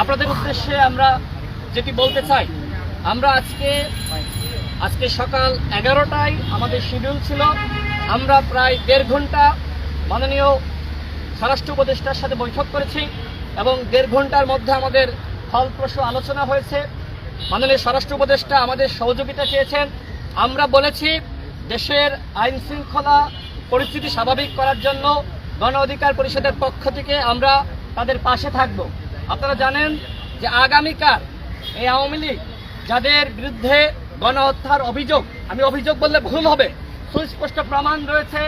আপনাদের উদ্দেশ্যে আমরা যেটি বলতে চাই, আমরা আজকে আজকে সকাল এগারোটায় আমাদের শিডিউল ছিল। আমরা প্রায় দেড় ঘণ্টা মাননীয় স্বরাষ্ট্র উপদেষ্টার সাথে বৈঠক করেছি এবং দেড় ঘণ্টার মধ্যে আমাদের ফলপ্রসূ আলোচনা হয়েছে। মাননীয় স্বরাষ্ট্র উপদেষ্টা আমাদের সহযোগিতা চেয়েছেন। আমরা বলেছি, দেশের আইন শৃঙ্খলা পরিস্থিতি স্বাভাবিক করার জন্য গণ অধিকার পরিষদের পক্ষ থেকে আমরা তাদের পাশে থাকব। আপনারা জানেন যে আগামীকাল এই আওয়ামী লীগ যাদের বিরুদ্ধে গণহত্যার অভিযোগ, আমি অভিযোগ বললে ভুল হবে, সুস্পষ্ট প্রমাণ রয়েছে,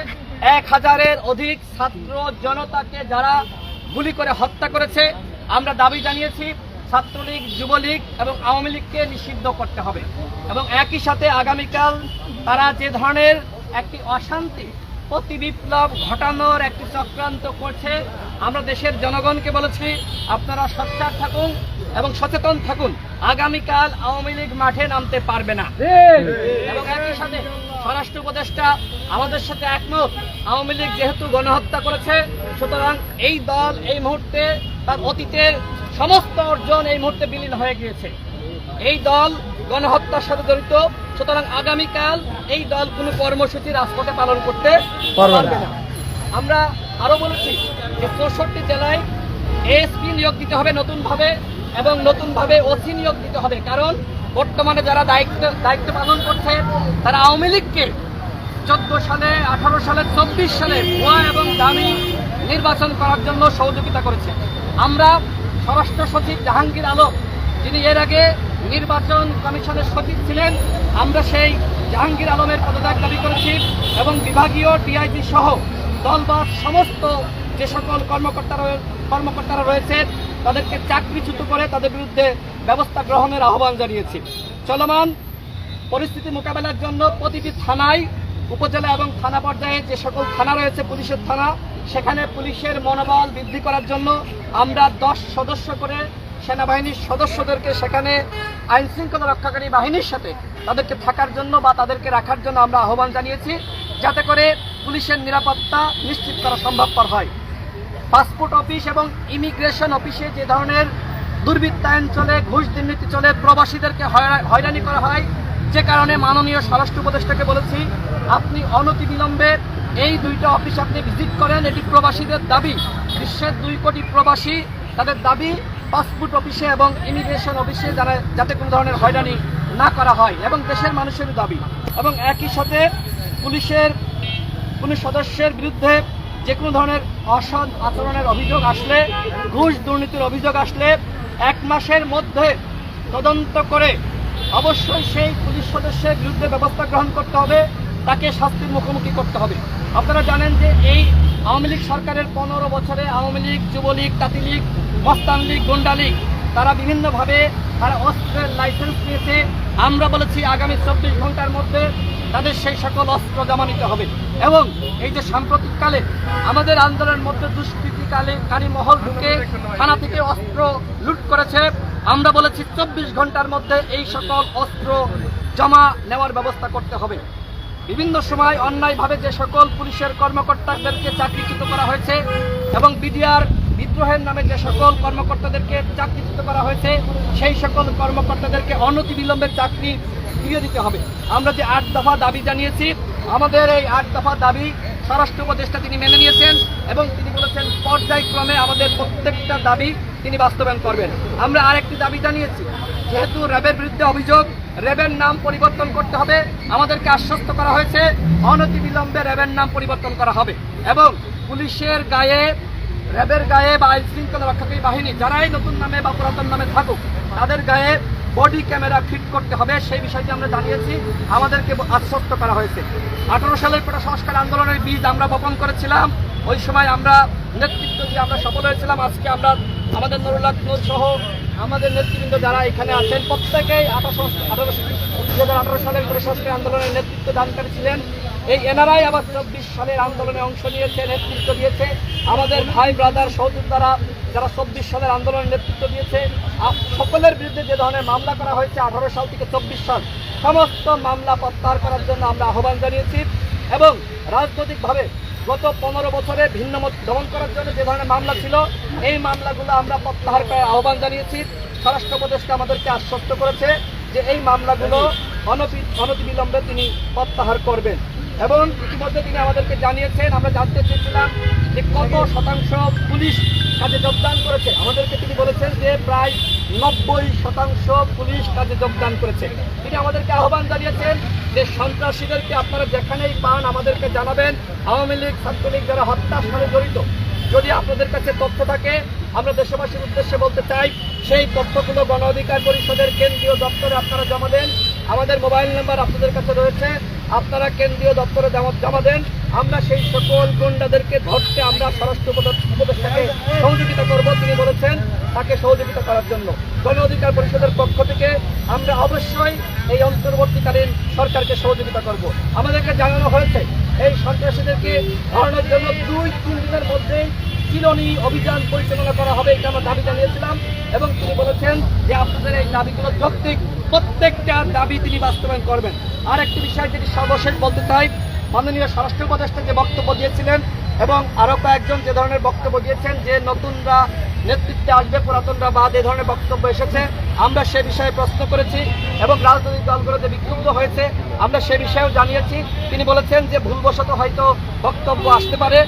এক হাজারের অধিক ছাত্র জনতাকে যারা গুলি করে হত্যা করেছে। আমরা দাবি জানিয়েছি ছাত্রলীগ, যুবলীগ এবং আওয়ামী লীগকে নিষিদ্ধ করতে হবে। এবং একই সাথে আগামীকাল তারা যে ধরনের একটি অশান্তি প্রতি বিপ্লব ঘটানোর একটি চক্রান্ত করছে। আমরা দেশের জনগণকে বলেছি, আপনারা সচ্চার থাকুন এবং সচেতন থাকুন। আগামীকাল আওয়ামী লীগ মাঠে নামতে পারবে না। এবং একই সাথে স্বরাষ্ট্র উপদেষ্টা আমাদের সাথে একমত, আওয়ামী লীগ যেহেতু গণহত্যা করেছে, সুতরাং এই দল এই মুহূর্তে তার অতীতের সমস্ত অর্জন এই মুহূর্তে বিলীন হয়ে গিয়েছে। এই দল গণহত্যার সাথে জড়িত সুতরাং আগামীকাল এই দল কোনো কর্মসূচি রাজপথে পালন করতে পারবে না। আমরা আরও বলেছি যে চৌষট্টি জেলায় এএসপি নিয়োগ দিতে হবে নতুনভাবে এবং নতুনভাবে ওসি নিয়োগ দিতে হবে। কারণ বর্তমানে যারা দায়িত্ব দায়িত্ব পালন করছে তারা আওয়ামী লীগকে চোদ্দ সালে আঠারো সালে চব্বিশ সালে ভুয়া এবং দামি নির্বাচন করার জন্য সহযোগিতা করেছে। আমরা স্বরাষ্ট্র সচিব জাহাঙ্গীর আলম যিনি এর আগে নির্বাচন কমিশনের সচিব ছিলেন। আমরা সেই জাহাঙ্গীর আলমের পদত্যাগ দাবি করেছি এবং বিভাগীয় ডিআইজি সহ দলবাদ সমস্ত যে সকল কর্মকর্তা রয়ে- কর্মকর্তারা রয়েছেন তাদেরকে চাকরিচ্যুত করে তাদের বিরুদ্ধে ব্যবস্থা গ্রহণের আহ্বান জানিয়েছি। চলমান পরিস্থিতি মোকাবেলার জন্য প্রতিটি থানায়, উপজেলা এবং থানা পর্যায়ে যে সকল থানা রয়েছে, পুলিশের থানা, সেখানে পুলিশের মনোবল বৃদ্ধি করার জন্য আমরা দশ সদস্য করে সেনাবাহিনীর সদস্যদেরকে সেখানে আইন শৃঙ্খলা রক্ষাকারী বাহিনীর সাথে তাদেরকে থাকার জন্য বা তাদেরকে রাখার জন্য আমরা আহ্বান জানিয়েছি, যাতে করে পুলিশের নিরাপত্তা নিশ্চিত করা সম্ভবপর হয়। পাসপোর্ট অফিস এবং ইমিগ্রেশন অফিসে যে ধরনের দুর্বৃত্তায়ন চলে, ঘুষ দুর্নীতি চলে, প্রবাসীদেরকে হয়রানি করা হয়, যে কারণে মাননীয় স্বরাষ্ট্র উপদেষ্টাকে বলেছি, আপনি অনতিবিলম্বে এই দুইটা অফিস আপনি ভিজিট করেন, এটি প্রবাসীদের দাবি। বিশ্বের দুই কোটি প্রবাসী তাদের দাবি পাসপোর্ট অফিসে এবং ইমিগ্রেশন অফিসে যারা যাতে কোনো ধরনের হয়রানি না করা হয় এবং দেশের মানুষের দাবি। এবং একই সাথে পুলিশের কোনো সদস্যের বিরুদ্ধে যে কোনো ধরনের অসৎ আচরণের অভিযোগ আসলে, ঘুষ দুর্নীতির অভিযোগ আসলে এক মাসের মধ্যে তদন্ত করে অবশ্যই সেই পুলিশ সদস্যের বিরুদ্ধে ব্যবস্থা গ্রহণ করতে হবে। তাকে শাস্তির মুখোমুখি করতে হবে। আপনারা জানেন যে এই আওয়ামী লীগ সরকারের পনেরো বছরে আওয়ামী লীগ, যুবলীগ তাঁতি লীগ মস্তান লীগ, গুন্ডা লীগ, তারা বিভিন্নভাবে তারা অস্ত্রের লাইসেন্স নিয়েছে। আমরা বলেছি আগামী চব্বিশ ঘণ্টার মধ্যে তাদের সেই সকল অস্ত্র জমা নিতে হবে। এবং এই যে সাম্প্রতিককালে আমাদের আন্দোলনের মধ্যে দুষ্কৃতিকালে কারি মহল ঢুকে থানা থেকে অস্ত্র লুট করেছে, আমরা বলেছি চব্বিশ ঘণ্টার মধ্যে এই সকল অস্ত্র জমা নেওয়ার ব্যবস্থা করতে হবে। বিভিন্ন সময় অন্যায়ভাবে যে সকল পুলিশের কর্মকর্তাদেরকে চাকরিচ্যুত করা হয়েছে এবং বিডিআর বিদ্রোহের নামে যে সকল কর্মকর্তাদেরকে চাকরিচ্যুত করা হয়েছে, সেই সকল কর্মকর্তাদেরকে অনতি অনতিবিলম্বে চাকরি ফিরিয়ে দিতে হবে। আমরা যে আট দফা দাবি জানিয়েছি, আমাদের এই আট দফা দাবি স্বরাষ্ট্র উপদেষ্টা তিনি মেনে নিয়েছেন এবং তিনি বলেছেন, পর্যায়ক্রমে আমাদের প্রত্যেকটা দাবি তিনি বাস্তবায়ন করবেন। আমরা আরেকটি দাবি জানিয়েছি, যেহেতু র্যাবের বিরুদ্ধে অভিযোগ র্যাবের নাম পরিবর্তন করতে হবে। আমাদেরকে আশ্বস্ত করা হয়েছে, অনতিবিলম্বে র্যাবের নাম পরিবর্তন করা হবে। এবং পুলিশের গায়ে, র্যাবের গায়ে বা আইন শৃঙ্খলা রক্ষাকারী বাহিনী, যারাই নতুন নামে বা পুরাতন নামে থাকুক, তাদের গায়ে বডি ক্যামেরা ফিট করতে হবে। সেই বিষয়টি আমরা জানিয়েছি, আমাদেরকে আশ্বস্ত করা হয়েছে। আঠারো সালের কোটা সংস্কার আন্দোলনের বীজ আমরা বপন করেছিলাম। ওই সময় আমরা নেতৃত্ব দিয়ে আমরা সফল হয়েছিলাম। আজকে আমরা আমাদের নুরুল্লাহ নূর সহ আমাদের নেতৃবৃন্দ যারা এখানে আছেন, প্রত্যেকেই আঠারোশো আঠারোশো দু হাজার আঠারো সালের সংস্কার আন্দোলনের নেতৃত্ব দানকারী ছিলেন এই এনারাই আবার চব্বিশ সালের আন্দোলনে অংশ নিয়েছে নেতৃত্ব দিয়েছে আমাদের ভাই ব্রাদার সহযোদ্ধারা যারা চব্বিশ সালের আন্দোলনের নেতৃত্ব দিয়েছে সকলের বিরুদ্ধে যে ধরনের মামলা করা হয়েছে আঠারো সাল থেকে চব্বিশ সাল সমস্ত মামলা প্রত্যাহার করার জন্য আমরা আহ্বান জানিয়েছি এবং রাজনৈতিকভাবে গত পনেরো বছরে ভিন্ন মত দমন করার জন্য যে ধরনের মামলা ছিল, এই মামলাগুলো আমরা প্রত্যাহার করার আহ্বান জানিয়েছি। স্বরাষ্ট্র উপদেষ্টা আমাদেরকে আশ্বস্ত করেছে যে এই মামলাগুলো অনতি, অনতিবিলম্বে তিনি প্রত্যাহার করবেন। এবং ইতিমধ্যে তিনি আমাদেরকে জানিয়েছেন, আমরা জানতে চেয়েছিলাম যে কত শতাংশ পুলিশ কাজে যোগদান করেছে। আমাদেরকে তিনি বলেছেন যে প্রায় নব্বই শতাংশ পুলিশ কাজে যোগদান করেছে। তিনি আমাদেরকে আহ্বান জানিয়েছেন যে সন্ত্রাসীদেরকে আপনারা যেখানেই পান আমাদেরকে জানাবেন। আওয়ামী লীগ, ছাত্রলীগ যারা হত্যার সাথে জড়িত, যদি আপনাদের কাছে তথ্য থাকে, আমরা দেশবাসীর উদ্দেশ্যে বলতে চাই, সেই তথ্যগুলো গণ অধিকার পরিষদের কেন্দ্রীয় দপ্তরে আপনারা জমা দেন। আমাদের মোবাইল নাম্বার আপনাদের কাছে রয়েছে। আপনারা কেন্দ্রীয় দপ্তরে জমা দেন। আমরা সেই সকল গুন্ডাদেরকে ধরতে আমরা স্বরাষ্ট্র উপদেষ্টাকে সহযোগিতা করব, তিনি বলেছেন তাকে সহযোগিতা করার জন্য। গণ অধিকার পরিষদের পক্ষ থেকে আমরা অবশ্যই এই অন্তর্বর্তীকালীন সরকারকে সহযোগিতা করব। আমাদেরকে জানানো হয়েছে, এই সন্ত্রাসীদেরকে ধরানোর জন্য দুই তিন দিনের মধ্যেই চিরনি অভিযান পরিচালনা করা হবে এটা আমরা দাবি জানিয়েছিলাম এবং তিনি বলেছেন যে আপনাদের এই দাবিগুলো যৌক্তিক। প্রত্যেকটা দাবি তিনি বাস্তবায়ন করবেন। আর একটি বিষয় যেটি সর্বশেষ বলতে চাই, মাননীয় স্বরাষ্ট্র উপদেষ্টা যে বক্তব্য দিয়েছিলেন এবং আরও কয়েকজন যে ধরনের বক্তব্য দিয়েছেন যে নতুনরা নেতৃত্বে আসবে, পুরাতনরা বাদ এই ধরনের বক্তব্য এসেছে। আমরা সে বিষয়ে প্রশ্ন করেছি এবং রাজনৈতিক দলগুলো যে বিক্ষুব্ধ হয়েছে, আমরা সে বিষয়েও জানিয়েছি। তিনি বলেছেন যে ভুলবশত হয়তো বক্তব্য আসতে পারে।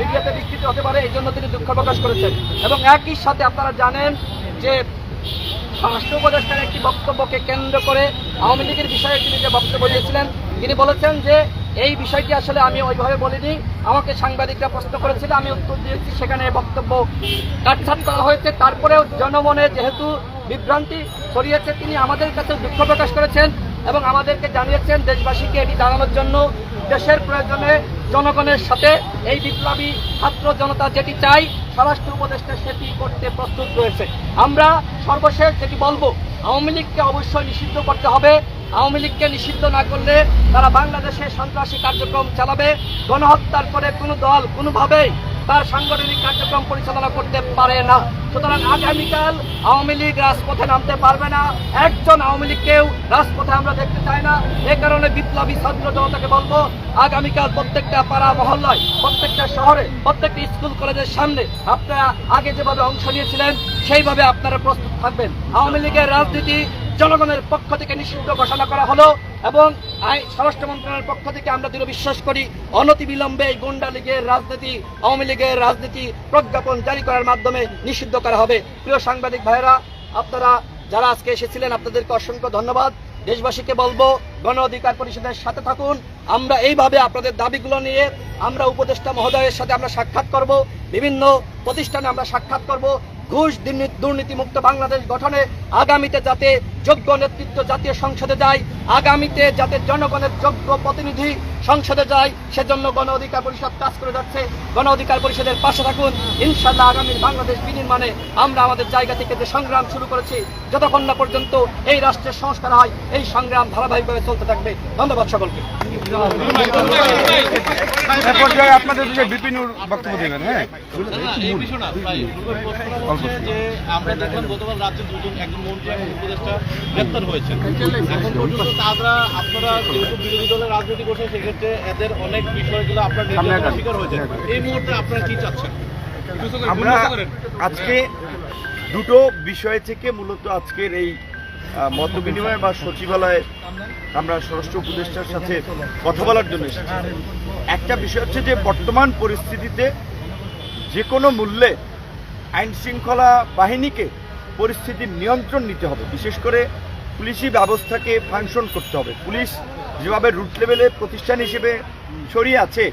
মিডিয়াতে বিকৃত হতে পারে, এই জন্য তিনি দুঃখ প্রকাশ করেছেন। এবং একই সাথে আপনারা জানেন যে স্বরাষ্ট্র উপদেষ্টার একটি বক্তব্যকে কেন্দ্র করে আওয়ামী লীগের বিষয়ে তিনি যে বক্তব্য দিয়েছিলেন, তিনি বলেছেন যে এই বিষয়টি আসলে আমি ওইভাবে বলিনি, আমাকে সাংবাদিকরা প্রশ্ন করেছিল, আমি উত্তর দিয়েছি, সেখানে বক্তব্য কাটছাট করা হয়েছে। তারপরেও জনমনে যেহেতু বিভ্রান্তি ছড়িয়েছে, তিনি আমাদের কাছে দুঃখ প্রকাশ করেছেন এবং আমাদেরকে জানিয়েছেন, দেশবাসীকে এটি জানানোর জন্য দেশের প্রয়োজনে জনগণের সাথে এই বিপ্লবী ছাত্র জনতা যেটি চাই, স্বরাষ্ট্র উপদেষ্টা সেটি করতে প্রস্তুত রয়েছে। আমরা সর্বশেষ যেটি বলব, আওয়ামী লীগকে অবশ্যই নিষিদ্ধ করতে হবে। আওয়ামী লীগকে নিষিদ্ধ না করলে তারা বাংলাদেশে সন্ত্রাসী কার্যক্রম চালাবে, গণহত্যার পরে কোনো দল কোনোভাবেই তার সাংগঠনিক কার্যক্রম পরিচালনা করতে পারে না। সুতরাং আগামীকাল আওয়ামী লীগ রাজপথে নামতে পারবে না। একজন আওয়ামী লীগকেও রাজপথে আমরা দেখতে চাই না। এ কারণে বিপ্লবী ছাত্র জনতাকে বলব, আগামীকাল প্রত্যেকটা পাড়া, মহল্লায়, প্রত্যেকটা শহরে, প্রত্যেকটা স্কুল, কলেজের সামনে আপনারা আগে যেভাবে অংশ নিয়েছিলেন, সেইভাবে আপনারা প্রস্তুত থাকবেন। আওয়ামী লীগের রাজনীতি জনগণের পক্ষ থেকে নিষিদ্ধ ঘোষণা করা হলো এবং স্বরাষ্ট্র মন্ত্রণালয়ের পক্ষ থেকে আমরা দৃঢ় বিশ্বাস করি অনতি বিলম্বে এই গুন্ডা লীগের রাজনীতি, আওয়ামী লীগের রাজনীতি প্রজ্ঞাপন জারি করার মাধ্যমে নিষিদ্ধ করা হবে। প্রিয় সাংবাদিক ভাইরা আপনারা যারা আজকে এসেছিলেন, আপনাদেরকে অসংখ্য ধন্যবাদ। দেশবাসীকে বলব, গণ অধিকার পরিষদের সাথে থাকুন। আমরা এইভাবে আপনাদের দাবিগুলো নিয়ে আমরা উপদেষ্টা মহোদয়ের সাথে আমরা সাক্ষাৎ করব। বিভিন্ন প্রতিষ্ঠানে আমরা সাক্ষাৎ করব। ঘুষ, দুর্নীতি মুক্ত বাংলাদেশ গঠনে আগামীতে যাতে যোগ্য নেতৃত্ব জাতীয় সংসদে যায় আগামীতে যাতে জনগণের যোগ্য প্রতিনিধি সংসদে যায় সেজন্য গণ অধিকার পরিষদ কাজ করে যাচ্ছে। গণ অধিকার পরিষদের পাশে থাকুন। ইনশাল্লাহ আগামীর বাংলাদেশ বিনির্মাণে আমরা আমাদের জায়গা থেকে যে সংগ্রাম শুরু করেছি যতক্ষণ না পর্যন্ত এই রাষ্ট্রের সংস্কার হয় এই সংগ্রাম ধারাবাহিকভাবে চলতে থাকবে। ধন্যবাদ সকলকে। আপনাদের বিপিনুর বক্তব্য দেবেন হ্যাঁ? আমরা দেখলাম গতকাল রাজ্যে দুজন একজন মন্ত্রী এবং উপদেষ্টা গ্রেপ্তার হয়েছে এখন পর্যন্ত তারা আপনারা যেহেতু বিরোধী দলের রাজনীতি করছেন সেক্ষেত্রে এদের অনেক বিষয়গুলো আপনার নির্যাতনের শিকার হয়েছে। এই মুহূর্তে আপনারা কি চাচ্ছেন? আমরা আজকে দুটো বিষয় থেকে মূলত আজকের এই মত বিনিময় বা সচিবালয়ে আমরা স্বরাষ্ট্র উপদেষ্টার সাথে কথা বলার জন্য এসেছি। একটা বিষয় হচ্ছে যে বর্তমান পরিস্থিতিতে যে কোনো মূল্যে আইন শৃঙ্খলা বাহিনীকে পরিস্থিতির নিয়ন্ত্রণ নিতে হবে। বিশেষ করে পুলিশি ব্যবস্থাকে ফাংশন করতে হবে। পুলিশ যেভাবে রুট লেভেলে প্রতিষ্ঠান হিসেবে ছড়িয়ে আছে,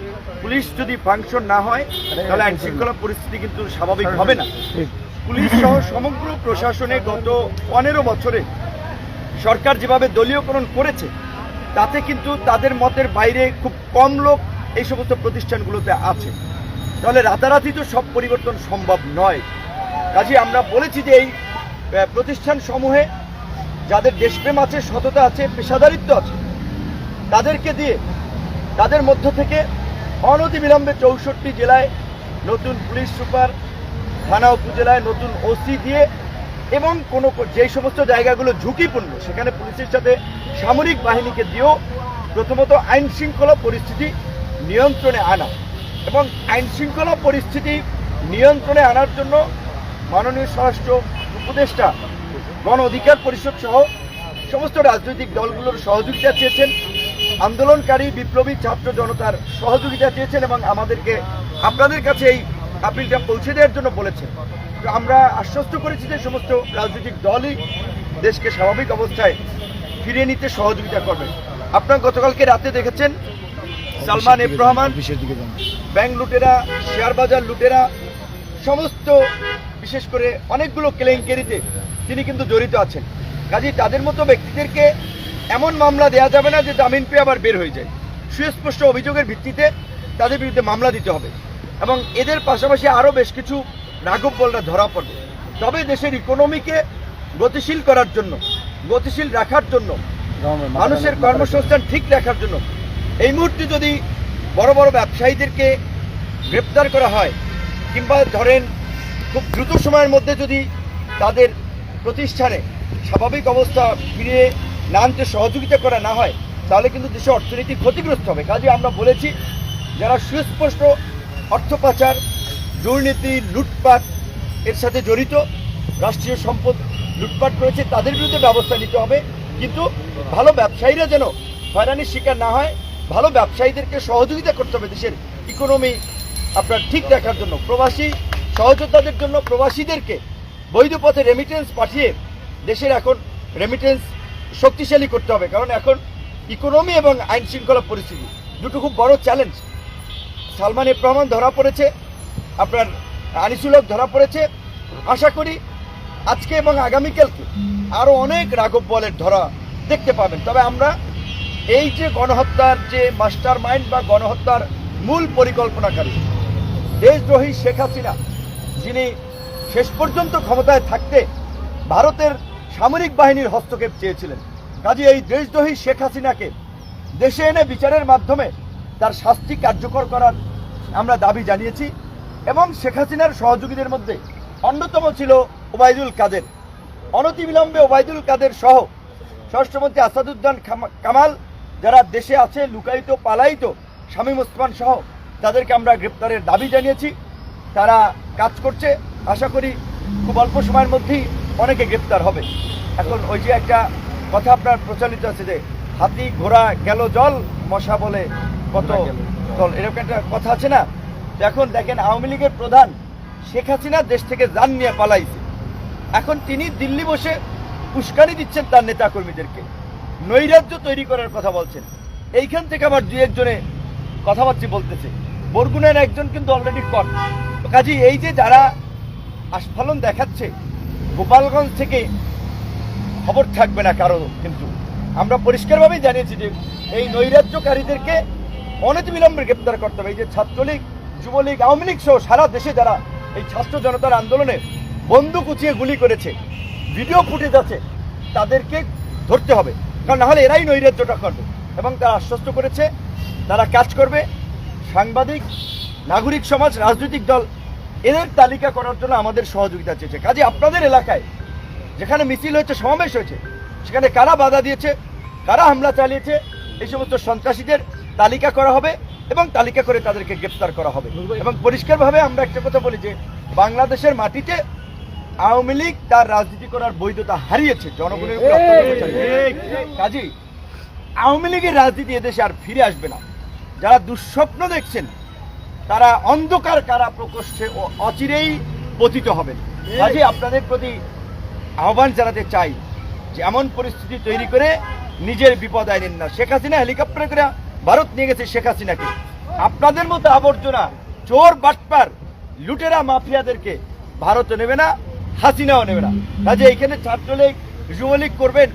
পুলিশ যদি ফাংশন না হয়, তাহলে আইন শৃঙ্খলা পরিস্থিতি কিন্তু স্বাভাবিক হবে না। পুলিশ সহ সমগ্র প্রশাসনে গত পনেরো বছরে সরকার যেভাবে দলীয়করণ করেছে, তাতে কিন্তু তাদের মতের বাইরে খুব কম লোক এই সমস্ত প্রতিষ্ঠানগুলোতে আছে। তাহলে রাতারাতি তো সব পরিবর্তন সম্ভব নয়। কাজে আমরা বলেছি যে এই প্রতিষ্ঠান সমূহে যাদের দেশপ্রেম আছে, সততা আছে, পেশাদারিত্ব আছে, তাদেরকে দিয়ে তাদের মধ্য থেকে অনতিবিলম্বে চৌষট্টি জেলায় নতুন পুলিশ সুপার, থানা উপজেলায় নতুন ওসি দিয়ে এবং কোনো যে সমস্ত জায়গাগুলো ঝুঁকিপূর্ণ, সেখানে পুলিশের সাথে সামরিক বাহিনীকে দিয়েও প্রথমত আইন শৃঙ্খলা পরিস্থিতি নিয়ন্ত্রণে আনা এবং আইন শৃঙ্খলা পরিস্থিতি নিয়ন্ত্রণে আনার জন্য মাননীয় স্বরাষ্ট্র উপদেষ্টা গণ অধিকার পরিষদ সহ সমস্ত রাজনৈতিক দলগুলোর সহযোগিতা চেয়েছেন। আন্দোলনকারী বিপ্লবী ছাত্র জনতার সহযোগিতা চেয়েছেন এবং আমাদেরকে আপনাদের কাছে এই আপিলটা পৌঁছে দেওয়ার জন্য বলেছেন। তো আমরা আশ্বস্ত করেছি যে সমস্ত রাজনৈতিক দলই দেশকে স্বাভাবিক অবস্থায় ফিরিয়ে নিতে সহযোগিতা করবে। আপনার গতকালকে রাতে দেখেছেন সালমান এফ রহমান ব্যাংক লুটেরা শেয়ার বাজার লুটেরা সমস্ত বিশেষ করে অনেকগুলো কেলেঙ্কারিতে তিনি কিন্তু জড়িত আছেন। কাজে তাদের মতো ব্যক্তিদেরকে এমন মামলা দেওয়া যাবে না যে জামিন পেয়ে আবার বের হয়ে যায়। সুস্পষ্ট অভিযোগের ভিত্তিতে তাদের বিরুদ্ধে মামলা দিতে হবে এবং এদের পাশাপাশি আরও বেশ কিছু রাঘব বলরা ধরা পড়বে। তবে দেশের ইকোনমিকে গতিশীল করার জন্য গতিশীল রাখার জন্য মানুষের কর্মসংস্থান ঠিক রাখার জন্য এই মুহূর্তে যদি বড় বড় ব্যবসায়ীদেরকে গ্রেপ্তার করা হয় কিংবা ধরেন খুব দ্রুত সময়ের মধ্যে যদি তাদের প্রতিষ্ঠানে স্বাভাবিক অবস্থা ফিরিয়ে না আনতে সহযোগিতা করা না হয়, তাহলে কিন্তু দেশের অর্থনীতি ক্ষতিগ্রস্ত হবে। কাজে আমরা বলেছি, যারা সুস্পষ্ট অর্থ পাচার, দুর্নীতি, লুটপাট এর সাথে জড়িত, রাষ্ট্রীয় সম্পদ লুটপাট করেছে, তাদের বিরুদ্ধে ব্যবস্থা নিতে হবে। কিন্তু ভালো ব্যবসায়ীরা যেন হয়রানির শিকার না হয়, ভালো ব্যবসায়ীদেরকে সহযোগিতা করতে হবে দেশের ইকোনমি আপনার ঠিক রাখার জন্য। প্রবাসী সহযোদ্ধাদের জন্য প্রবাসীদেরকে বৈধ পথে রেমিটেন্স পাঠিয়ে দেশের এখন রেমিটেন্স শক্তিশালী করতে হবে। কারণ এখন ইকোনমি এবং আইন শৃঙ্খলা পরিস্থিতি দুটো খুব বড় চ্যালেঞ্জ সালমান এফ রহমান ধরা পড়েছে, আপনার আনিসুলক ধরা পড়েছে। আশা করি আজকে এবং আগামীকালকে আরও অনেক রাঘব বলের ধরা দেখতে পাবেন। তবে আমরা এই যে গণহত্যার যে মাস্টার মাইন্ড বা গণহত্যার মূল পরিকল্পনাকারী, দেশদ্রোহী শেখ হাসিনা যিনি শেষ পর্যন্ত ক্ষমতায় থাকতে ভারতের সামরিক বাহিনীর হস্তক্ষেপ চেয়েছিলেন। কাজে এই দেশদ্রোহী শেখ হাসিনাকে দেশে এনে বিচারের মাধ্যমে তার শাস্তি কার্যকর করার আমরা দাবি জানিয়েছি এবং শেখ হাসিনার সহযোগীদের মধ্যে অন্যতম ছিল ওবায়দুল কাদের। অনতিবিলম্বে ওবায়দুল কাদের সহ স্বরাষ্ট্রমন্ত্রী আসাদুদ্দান কামাল, যারা দেশে আছে, লুকায়িত, পালায়িত শামীম ওসমান সহ তাদেরকে আমরা গ্রেপ্তারের দাবি জানিয়েছি। তারা কাজ করছে। আশা করি খুব অল্প সময়ের মধ্যেই অনেকে গ্রেপ্তার হবে। এখন ওই যে একটা কথা আপনার প্রচলিত আছে যে হাতি ঘোড়া গেল জল মশা বলে কত জল। এরকম একটা কথা আছে না? এখন দেখেন আওয়ামী লীগের প্রধান শেখ হাসিনা দেশ থেকে যান নিয়ে পালাইছে। এখন তিনি দিল্লি বসে উস্কানি দিচ্ছেন তার নেতাকর্মীদেরকে। নৈরাজ্য তৈরি করার কথা বলছেন। এইখান থেকে আবার দু একজনে কথাবার্তা বলতেছে। বরগুনের একজন কিন্তু অলরেডি কট কাজে, এই যে যারা আস্ফালন দেখাচ্ছে, গোপালগঞ্জ থেকে খবর থাকবে না কারও কিন্তু। আমরা পরিষ্কারভাবেই জানিয়েছি যে এই নৈরাজ্যকারীদেরকে অনেক অনতিবিলম্বে গ্রেপ্তার করতে হবে। এই যে ছাত্রলীগ, যুবলীগ, আওয়ামী লীগ সহ সারা দেশে যারা এই ছাত্র জনতার আন্দোলনে বন্দুক উঁচিয়ে গুলি করেছে, ভিডিও ফুটেজ আছে, তাদেরকে ধরতে হবে। কারণ নাহলে এরাই নৈরাজ্যটা করবে। এবং তারা আশ্বস্ত করেছে, তারা কাজ করবে। সাংবাদিক, নাগরিক সমাজ, রাজনৈতিক দল এদের তালিকা করার জন্য আমাদের সহযোগিতা চেয়েছে। কাজে আপনাদের এলাকায় যেখানে মিছিল হয়েছে সমাবেশ হয়েছে সেখানে কারা বাধা দিয়েছে কারা হামলা চালিয়েছে এই সমস্ত সন্ত্রাসীদের তালিকা করা হবে এবং তালিকা করে তাদেরকে গ্রেপ্তার করা হবে। এবং পরিষ্কারভাবে আমরা একটা কথা বলি যে বাংলাদেশের মাটিতে আওয়ামী লীগ তার রাজনীতি করার বৈধতা হারিয়েছে জনগণের উপর অত্যাচার আওয়ামী লীগের রাজনীতি এদেশে আর ফিরে আসবে না। যারা দুঃস্বপ্ন দেখছেন তারা অন্ধকার কারা প্রকোষ্ঠে ও অচিরেই পতিত হবেন কাজে আপনাদের প্রতি আহ্বান জানাতে চাই যে এমন পরিস্থিতি তৈরি করে নিজের বিপদ আইনেন না। শেখ হাসিনা হেলিকপ্টারে করে ভারত নিয়ে গেছে শেখ হাসিনাকে। আপনাদের মতো আবর্জনা চোর বাটপার লুটেরা মাফিয়াদেরকে ভারতও নেবে না হাসিনাও নেবে না। কাজে এইখানে ছাত্রলীগ যুবলীগ করবেন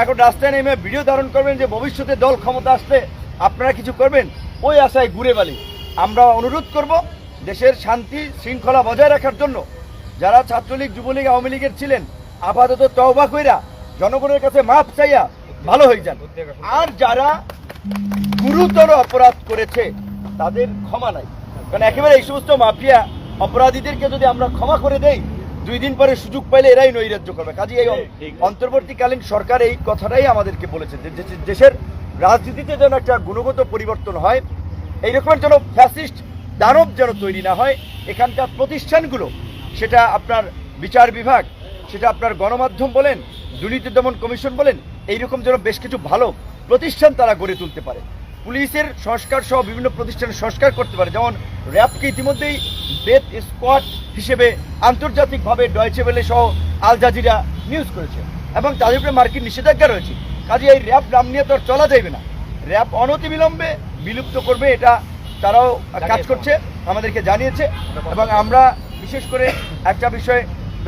এখন রাস্তায় নেমে ভিডিও ধারণ করবেন যে ভবিষ্যতে দল ক্ষমতা আসলে আপনারা কিছু করবেন ওই আশায় ঘুরে বালি। আমরা অনুরোধ করব দেশের শান্তি শৃঙ্খলা বজায় রাখার জন্য। যারা ছাত্রলীগ যুবলীগ আওয়ামী লীগের ছিলেন আপাতত তওবা কইরা জনগণের কাছে মাপ চাইয়া ভালো হয়ে যান। আর যারা গুরুতর অপরাধ করেছে তাদের ক্ষমা নাই। কারণ একেবারে এই সমস্ত মাফিয়া অপরাধীদেরকে যদি আমরা ক্ষমা করে দেই দুই দিন পরে সুযোগ পাইলে এরাই নৈরাজ্য করবে। কাজে এই অন্তর্বর্তীকালীন সরকার এই কথাটাই আমাদেরকে বলেছে যে দেশের রাজনীতিতে যেন একটা গুণগত পরিবর্তন হয় এইরকম যেন ফ্যাসিস্ট দানব যেন তৈরি না হয়, এখানকার প্রতিষ্ঠানগুলো, সেটা আপনার বিচার বিভাগ, সেটা আপনার গণমাধ্যম বলেন, দুর্নীতি দমন কমিশন বলেন, এইরকম যেন বেশ কিছু ভালো প্রতিষ্ঠান তারা গড়ে তুলতে পারে। পুলিশের সংস্কার সহ বিভিন্ন প্রতিষ্ঠানের সংস্কার করতে পারে, যেমন র্যাবকে ইতিমধ্যেই ডেথ স্কোয়াড হিসেবে আন্তর্জাতিকভাবে ডয়েচে বেলে সহ আল জাজিরা নিউজ করেছে। এবং তাদের উপরে মার্কিন নিষেধাজ্ঞা রয়েছে। কাজে এই র্যাব নাম নিয়ে তো চলা যাবে না। র্যাব অনতিবিলম্বে বিলুপ্ত করবে এটা তারাও কাজ করছে আমাদেরকে জানিয়েছে এবং আমরা বিশেষ করে একটা বিষয়ে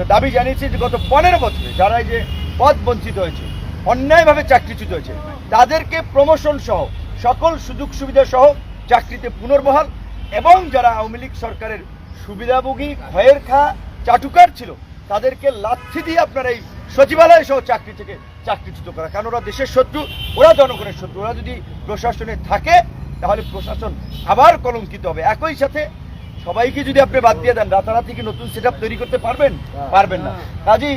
দাবি জানিয়েছি যে গত পনেরো বছরে যারা এই যে পদ বঞ্চিত হয়েছে অন্যায়ভাবে চাকরিচ্যুত হয়েছে তাদেরকে প্রমোশন সহ সকল সুযোগ সুবিধা সহ চাকরিতে পুনর্বহাল এবং যারা আওয়ামী লীগ সরকারের সুবিধাভোগী ক্ষয়ের খা চাটুকার ছিল তাদেরকে লাথি দিয়ে আপনার এই সচিবালয় সহ চাকরি থেকে চাকরিচ্যুত করা। কারণ ওরা দেশের শত্রু ওরা জনগণের শত্রু। ওরা যদি প্রশাসনে থাকে তাহলে প্রশাসন আবার কলঙ্কিত হবে। একই সাথে সবাইকে যদি আপনি বাদ দিয়ে দেন রাতারাতি কি নতুন সেট তৈরি করতে পারবেন? পারবেন না। কাজেই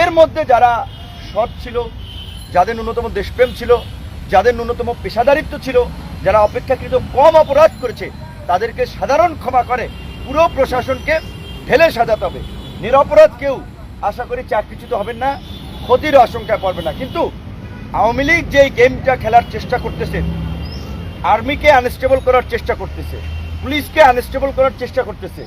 এর মধ্যে যারা সৎ ছিল যাদের ন্যূনতম দেশপ্রেম ছিল যাদের ন্যূনতম পেশাদারিত্ব ছিল যারা অপেক্ষাকৃত কম অপরাধ করেছে তাদেরকে সাধারণ ক্ষমা করে পুরো প্রশাসনকে ঢেলে সাজাতে হবে। নিরপরাধ কেউ আশা করি চাকরিচ্যুত হবেন না। ক্ষতির আশঙ্কায় পড়বে না। কিন্তু আওয়ামী লীগ যে গেমটা খেলার চেষ্টা করতেছে আর্মিকে আনস্টেবল করার চেষ্টা করতেছে পুলিশকে আনস্টেবল করার চেষ্টা করতেছে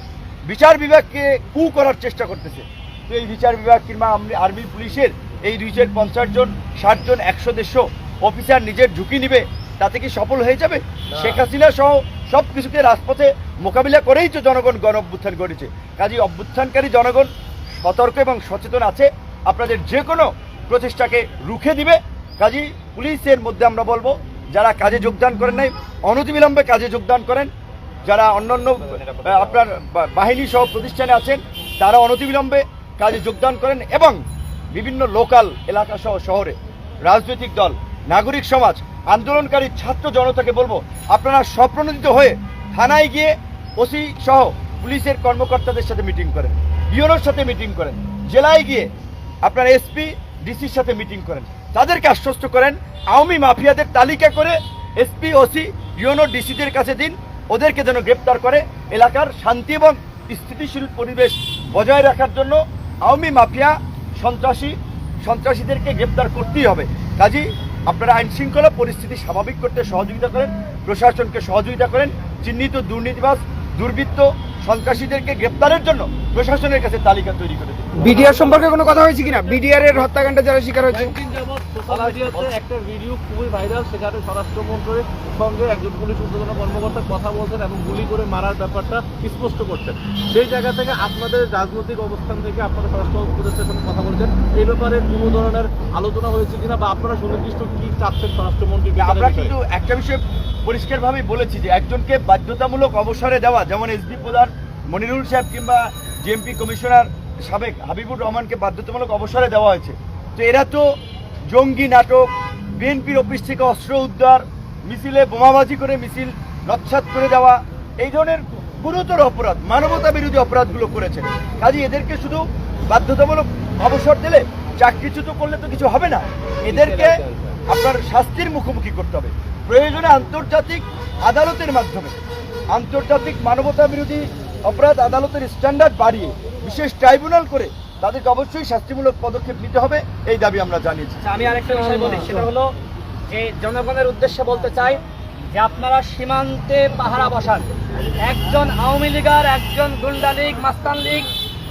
বিচার বিভাগকে কু করার চেষ্টা করতেছে তো এই বিচার বিভাগ কিংবা আর্মি- পুলিশের এই দুইশো পঞ্চাশ জন ষাট জন একশো দেড়শো অফিসার নিজের ঝুঁকি নিবে তাতে কি সফল হয়ে যাবে? শেখ হাসিনা সহ সব কিছুকে রাজপথে মোকাবিলা করেই তো জনগণ গণ অভ্যুত্থান করেছে কাজে অভ্যুত্থানকারী জনগণ সতর্ক এবং সচেতন আছে। আপনাদের যে কোনো প্রচেষ্টাকে রুখে দিবে। কাজী, পুলিশের মধ্যে আমরা বলব, যারা কাজে যোগদান করেন নাই, অনতিবিলম্বে কাজে যোগদান করেন। যারা অন্যান্য আপনার বাহিনী সহ প্রতিষ্ঠানে আছেন, তারা অনতিবিলম্বে কাজে যোগদান করেন এবং বিভিন্ন লোকাল এলাকা সহ শহরে রাজনৈতিক দল, নাগরিক সমাজ, আন্দোলনকারী ছাত্র জনতাকে বলব, আপনারা স্বপ্রণোদিত হয়ে থানায় গিয়ে ওসি সহ পুলিশের কর্মকর্তাদের সাথে মিটিং করেন ইউনোর সাথে মিটিং করেন, জেলায় গিয়ে আপনার এসপি ডিসির সাথে মিটিং করেন। তাদেরকে আশ্বস্ত করেন, আওয়ামী মাফিয়াদের তালিকা করে এসপি ওসি ইউনো ডিসিদের কাছে দিন। ওদেরকে যেন গ্রেপ্তার করে এলাকার শান্তি এবং স্থিতিশীল পরিবেশ বজায় রাখার জন্য আওয়ামী মাফিয়া সন্ত্রাসী, সন্ত্রাসীদেরকে গ্রেপ্তার করতেই হবে। কাজী, আপনারা আইন শৃঙ্খলা পরিস্থিতি স্বাভাবিক করতে সহযোগিতা করেন, প্রশাসনকে সহযোগিতা করেন, চিহ্নিত দুর্নীতিবাজ দুর্বৃত্ত সন্ত্রাসীদেরকে গ্রেপ্তারের জন্য প্রশাসনের কাছে তালিকা তৈরি করে বিডিআর সম্পর্কে কোনো কথা হয়েছে কিনা? বিডিআর এর হত্যাকাণ্ডে যারা শিকার হয়েছে? একটা ভিডিও খুবই ভাইরাল সেখানে স্বরাষ্ট্রমন্ত্রীর সঙ্গে একজন পুলিশ ঊর্ধ্বতন কর্মকর্তা কথা বলছেন এবং গুলি করে মারার ব্যাপারটা স্পষ্ট করছেন। সেই জায়গা থেকে আপনাদের রাজনৈতিক অবস্থান থেকে আপনারা স্বরাষ্ট্র উপদেষ্টার সঙ্গে কথা বলছেন। এই ব্যাপারে কোনো ধরনের আলোচনা হয়েছে কিনা বা আপনারা সুনির্দিষ্ট কি চাচ্ছেন স্বরাষ্ট্রমন্ত্রী আমরা কিন্তু একটা বিষয় পরিষ্কারভাবে বলেছি যে একজনকে বাধ্যতামূলক অবসরে দেওয়া যেমন এসবি প্রধান মনিরুল সাহেব কিংবা জিএমপি কমিশনার সাবেক হাবিবুর রহমানকে বাধ্যতামূলক অবসরে দেওয়া হয়েছে। তো এরা তো জঙ্গি নাটক, বিএনপির অফিস থেকে অস্ত্র উদ্ধার, মিছিলে বোমাবাজি করে মিছিল নৎসাত করে দেওয়া, এই ধরনের গুরুতর অপরাধ, মানবতা বিরোধী অপরাধগুলো করেছেন। কাজে এদেরকে শুধু বাধ্যতামূলক অবসর দিলে চাকরিচ্যুত করলে তো কিছু হবে না। এদেরকে আপনার শাস্তির মুখোমুখি করতে হবে। প্রয়োজনে আন্তর্জাতিক আদালতের মাধ্যমে আন্তর্জাতিক মানবতা বিরোধী অপরাধ আদালতের স্ট্যান্ডার্ড বাড়িয়ে বিশেষ ট্রাইব্যুনাল করে তাদেরকে অবশ্যই শাস্তিমূলক পদক্ষেপ নিতে হবে এই দাবি আমরা জানিয়েছি। আচ্ছা, আমি আরেকটা বিষয় বলি সেটা হলো যে জনগণের উদ্দেশ্যে বলতে চাই যে আপনারা সীমান্তে পাহারা বসান। একজন আওয়ামী লীগার একজন গুন্ডা লীগ মাস্তান লীগ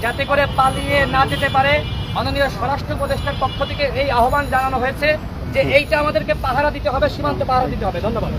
যাতে করে পালিয়ে না যেতে পারে। মাননীয় স্বরাষ্ট্র উপদেষ্টার পক্ষ থেকে এই আহ্বান জানানো হয়েছে যে এইটা আমাদেরকে পাহারা দিতে হবে সীমান্তে পাহারা দিতে হবে। ধন্যবাদ।